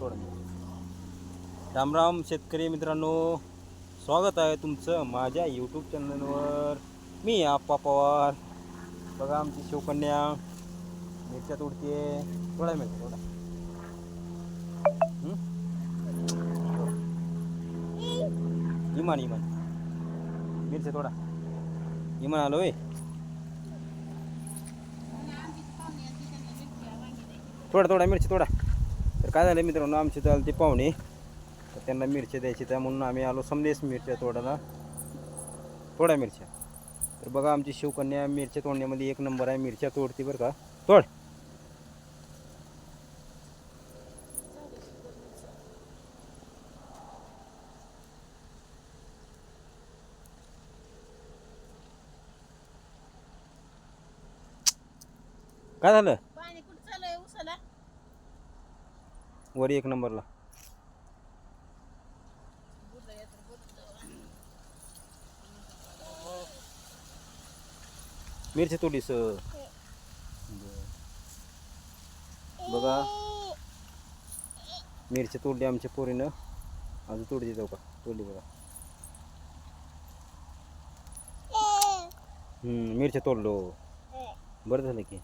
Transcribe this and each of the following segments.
थोडं रामराम शेतकरी मित्रांनो स्वागत आहे तुमचं माझ्या यूट्यूब चॅनलवर मी आप्पा पवार. बघा आमची शिवकन्या. मिरच्या तोडते थोडा मिळतो थोडा. इमान इमान. मिरच्या थोडा इमान आलो आहे थोडा थोडा मिरची थोडा तर काय झालं मित्रांनो आमचे चाल ते पाहुणे. तर त्यांना मिरच्या द्यायची त्या म्हणून आम्ही आलो समदेश मिरच्या तोडायला. थोड्या मिरच्या. तर बघा आमची शिवकन्या मिरच्या तोडण्यामध्ये एक नंबर आहे. मिरच्या तोडती बरं का. तोड. काय झालं पाणी कुठं चालू आहे उसाला वर एक नंबरला. मिरची तोडीस बघा. मिरची तोडली आमच्या पोरीनं. अजून तोडली जाऊ का? तोडली बघा. मिरच्या तोडलो. बरं झालं की.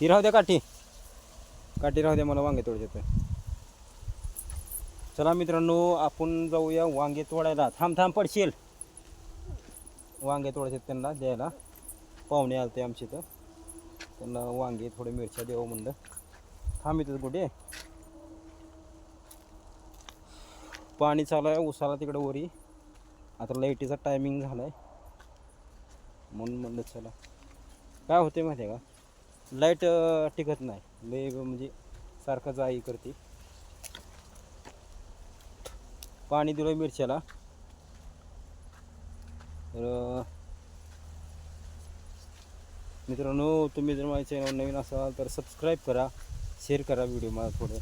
ती राहू द्या काठी. काठी राहू द्या मला वांगे तोडायचे चला मित्रांनो आपण जाऊया वांगे तोडायला. थांब थांब पडशील. वांगे तोडायचे त्यांना द्यायला. पाहुणे आलते आमचे तर त्यांना वांगे थोडे मिरच्या द्यावं म्हणलं. थांब इथं कुठे पाणी चालू आहे उसाला तिकडे वरी. आता लाईटीचा टायमिंग झाला आहे म्हणून म्हणलं चला. काय होते माहिती आहे का? लाइट टिकत नाही. लय म्हणजे सारखं जाई करते. पाणी दिलं मिरच्याला. तर मित्रांनो तुम्ही जर माझ्या चॅनल नवीन असाल तर सबस्क्राईब करा शेअर करा व्हिडिओ मला थोडं.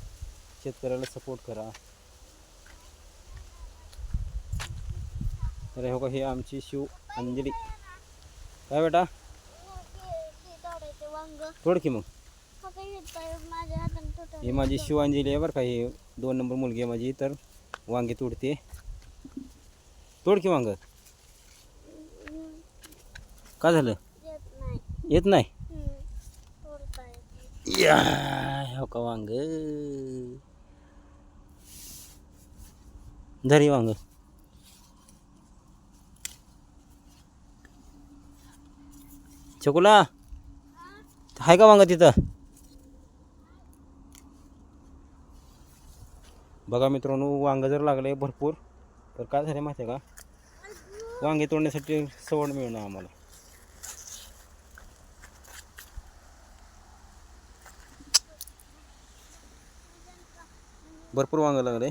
शेतकऱ्याला सपोर्ट करा. तर हे बघा हे आमची शिव अंजली. काय बेटा? थोड की मग. ही माझी शिवांजली आहे बरं का ही दोन नंबर मुलगी आहे माझी तर वांगे तोडते. तोड की वांग. का झालं? येत नाही. या हो का वांग? धरी वांग. चकुला आहे का वांग तिथं? बघा मित्रांनो वांगं जर लागले भरपूर तर काय झालं माहिती आहे का? वांगे तोडण्यासाठी सवड मिळणार आम्हाला. भरपूर वांगं लागले